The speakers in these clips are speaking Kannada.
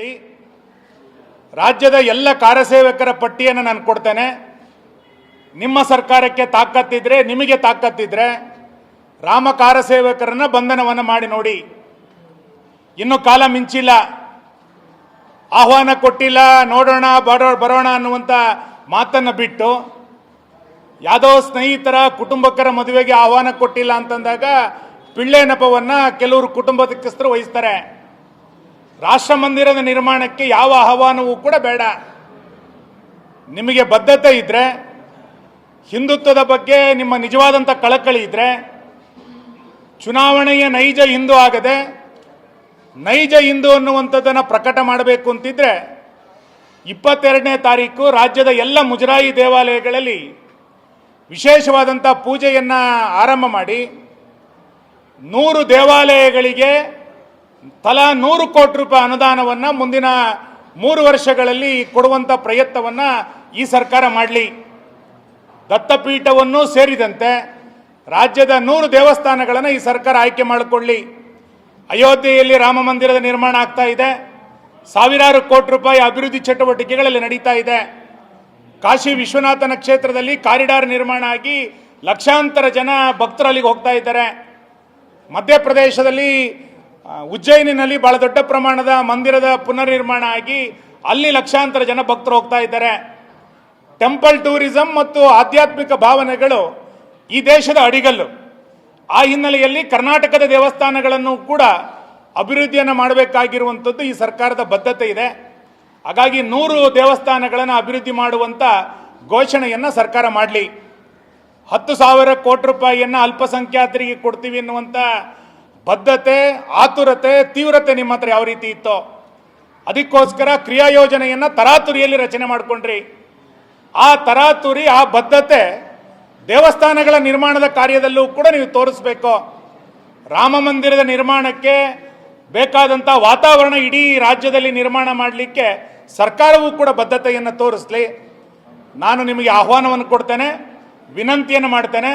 ನೋಡಿ ರಾಜ್ಯದ ಎಲ್ಲ ಕಾರ್ಯಸೇವಕರ ಪಟ್ಟಿಯನ್ನು ನಾನು ಕೊಡ್ತೇನೆ. ನಿಮ್ಮ ಸರ್ಕಾರಕ್ಕೆ ತಾಕತ್ತಿದ್ರೆ, ನಿಮಗೆ ತಾಕತ್ತಿದ್ರೆ ರಾಮ ಕಾರ್ಯಸೇವಕರನ್ನು ಬಂಧನವನ್ನು ಮಾಡಿ ನೋಡಿ. ಇನ್ನು ಕಾಲ ಮಿಂಚಿಲ್ಲ. ಆಹ್ವಾನ ಕೊಟ್ಟಿಲ್ಲ, ನೋಡೋಣ, ಬರೋ, ಬರೋಣ ಅನ್ನುವಂಥ ಮಾತನ್ನು ಬಿಟ್ಟು ಯಾವುದೋ ಸ್ನೇಹಿತರ, ಕುಟುಂಬಕರ ಮದುವೆಗೆ ಆಹ್ವಾನ ಕೊಟ್ಟಿಲ್ಲ ಅಂತಂದಾಗ ಪಿಳ್ಳೆ ನೆಪವನ್ನು ಕೆಲವರು ಕುಟುಂಬದಕ್ಕಸ್ತರು ವಹಿಸ್ತಾರೆ. ರಾಷ್ಟ್ರ ಮಂದಿರದ ನಿರ್ಮಾಣಕ್ಕೆ ಯಾವ ಆಹ್ವಾನವೂ ಕೂಡ ಬೇಡ. ನಿಮಗೆ ಬದ್ಧತೆ ಇದ್ರೆ, ಹಿಂದುತ್ವದ ಬಗ್ಗೆ ನಿಮ್ಮ ನಿಜವಾದಂಥ ಕಳಕಳಿ ಇದ್ರೆ, ಚುನಾವಣೆಯ ನೈಜ ಹಿಂದೂ ಆಗದೆ, ನೈಜ ಹಿಂದೂ ಅನ್ನುವಂಥದ್ದನ್ನು ಪ್ರಕಟ ಮಾಡಬೇಕು ಅಂತಿದ್ರೆ, ಇಪ್ಪತ್ತೆರಡನೇ ತಾರೀಕು ರಾಜ್ಯದ ಎಲ್ಲ ಮುಜರಾಯಿ ದೇವಾಲಯಗಳಲ್ಲಿ ವಿಶೇಷವಾದಂಥ ಪೂಜೆಯನ್ನು ಆರಂಭ ಮಾಡಿ, ನೂರು ದೇವಾಲಯಗಳಿಗೆ ತಲಾ ನೂರು ಕೋಟಿ ರೂಪಾಯಿ ಅನುದಾನವನ್ನು ಮುಂದಿನ ಮೂರು ವರ್ಷಗಳಲ್ಲಿ ಕೊಡುವಂಥ ಪ್ರಯತ್ನವನ್ನು ಈ ಸರ್ಕಾರ ಮಾಡಲಿ. ದತ್ತಪೀಠವನ್ನು ಸೇರಿದಂತೆ ರಾಜ್ಯದ ನೂರು ದೇವಸ್ಥಾನಗಳನ್ನು ಈ ಸರ್ಕಾರ ಆಯ್ಕೆ ಮಾಡಿಕೊಳ್ಳಿ. ಅಯೋಧ್ಯೆಯಲ್ಲಿ ರಾಮ ಮಂದಿರದ ನಿರ್ಮಾಣ ಆಗ್ತಾ ಇದೆ. ಸಾವಿರಾರು ಕೋಟಿ ರೂಪಾಯಿ ಅಭಿವೃದ್ಧಿ ಚಟುವಟಿಕೆಗಳಲ್ಲಿ ನಡೀತಾ ಇದೆ. ಕಾಶಿ ವಿಶ್ವನಾಥನ ಕ್ಷೇತ್ರದಲ್ಲಿ ಕಾರಿಡಾರ್ ನಿರ್ಮಾಣ ಆಗಿ ಲಕ್ಷಾಂತರ ಜನ ಭಕ್ತರಲ್ಲಿಗೆ ಹೋಗ್ತಾ ಇದ್ದಾರೆ. ಮಧ್ಯಪ್ರದೇಶದಲ್ಲಿ ಉಜ್ಜಯಿನಿನಲ್ಲಿ ಬಹಳ ದೊಡ್ಡ ಪ್ರಮಾಣದ ಮಂದಿರದ ಪುನರ್ನಿರ್ಮಾಣ ಆಗಿ ಅಲ್ಲಿ ಲಕ್ಷಾಂತರ ಜನ ಭಕ್ತರು ಹೋಗ್ತಾ ಇದ್ದಾರೆ. ಟೆಂಪಲ್ ಟೂರಿಸಂ ಮತ್ತು ಆಧ್ಯಾತ್ಮಿಕ ಭಾವನೆಗಳು ಈ ದೇಶದ ಅಡಿಗಲ್ಲು. ಆ ಹಿನ್ನೆಲೆಯಲ್ಲಿ ಕರ್ನಾಟಕದ ದೇವಸ್ಥಾನಗಳನ್ನು ಕೂಡ ಅಭಿವೃದ್ಧಿಯನ್ನು ಮಾಡಬೇಕಾಗಿರುವಂಥದ್ದು ಈ ಸರ್ಕಾರದ ಬದ್ಧತೆ ಇದೆ. ಹಾಗಾಗಿ ನೂರು ದೇವಸ್ಥಾನಗಳನ್ನು ಅಭಿವೃದ್ಧಿ ಮಾಡುವಂಥ ಘೋಷಣೆಯನ್ನು ಸರ್ಕಾರ ಮಾಡಲಿ. ಹತ್ತು ಸಾವಿರ ಕೋಟಿ ರೂಪಾಯಿಯನ್ನು ಅಲ್ಪಸಂಖ್ಯಾತರಿಗೆ ಕೊಡ್ತೀವಿ ಎನ್ನುವಂಥ ಬದ್ಧತೆ, ಆತುರತೆ, ತೀವ್ರತೆ ನಿಮ್ಮ ಹತ್ರ ಯಾವ ರೀತಿ ಇತ್ತೋ ಅದಕ್ಕೋಸ್ಕರ ಕ್ರಿಯಾ ಯೋಜನೆಯನ್ನು ತರಾತುರಿಯಲ್ಲಿ ರಚನೆ ಮಾಡಿಕೊಂಡ್ರಿ. ಆ ತರಾತುರಿ, ಆ ಬದ್ಧತೆ ದೇವಸ್ಥಾನಗಳ ನಿರ್ಮಾಣದ ಕಾರ್ಯದಲ್ಲೂ ಕೂಡ ನೀವು ತೋರಿಸ್ಬೇಕು. ರಾಮ ಮಂದಿರದ ನಿರ್ಮಾಣಕ್ಕೆ ಬೇಕಾದಂಥ ವಾತಾವರಣ ಇಡೀ ರಾಜ್ಯದಲ್ಲಿ ನಿರ್ಮಾಣ ಮಾಡಲಿಕ್ಕೆ ಸರ್ಕಾರವೂ ಕೂಡ ಬದ್ಧತೆಯನ್ನು ತೋರಿಸ್ಲಿ. ನಾನು ನಿಮಗೆ ಆಹ್ವಾನವನ್ನು ಕೊಡ್ತೇನೆ, ವಿನಂತಿಯನ್ನು ಮಾಡ್ತೇನೆ.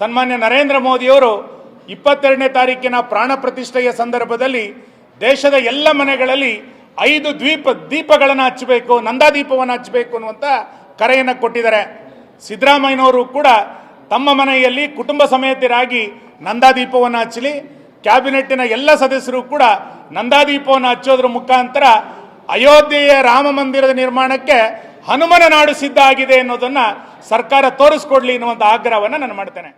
ಸನ್ಮಾನ್ಯ ನರೇಂದ್ರ ಮೋದಿಯವರು ಇಪ್ಪತ್ತೆರಡನೇ ತಾರೀಕಿನ ಪ್ರಾಣ ಪ್ರತಿಷ್ಠೆಯ ಸಂದರ್ಭದಲ್ಲಿ ದೇಶದ ಎಲ್ಲ ಮನೆಗಳಲ್ಲಿ ಐದು ದ್ವೀಪ ದೀಪಗಳನ್ನು ಹಚ್ಚಬೇಕು, ನಂದಾದೀಪವನ್ನು ಹಚ್ಚಬೇಕು ಅನ್ನುವಂಥ ಕರೆಯನ್ನು ಕೊಟ್ಟಿದ್ದಾರೆ. ಸಿದ್ದರಾಮಯ್ಯನವರು ಕೂಡ ತಮ್ಮ ಮನೆಯಲ್ಲಿ ಕುಟುಂಬ ಸಮೇತರಾಗಿ ನಂದಾದೀಪವನ್ನು ಹಚ್ಚಲಿ. ಕ್ಯಾಬಿನೆಟ್ಟಿನ ಎಲ್ಲ ಸದಸ್ಯರು ಕೂಡ ನಂದಾದೀಪವನ್ನು ಹಚ್ಚೋದ್ರ ಮುಖಾಂತರ ಅಯೋಧ್ಯೆಯ ರಾಮ ಮಂದಿರದ ನಿರ್ಮಾಣಕ್ಕೆ ಹನುಮನ ನಾಡು ಸಿದ್ಧ ಆಗಿದೆ ಅನ್ನೋದನ್ನು ಸರ್ಕಾರ ತೋರಿಸ್ಕೊಡ್ಲಿ ಎನ್ನುವಂಥ ಆಗ್ರಹವನ್ನು ನಾನು ಮಾಡ್ತೇನೆ.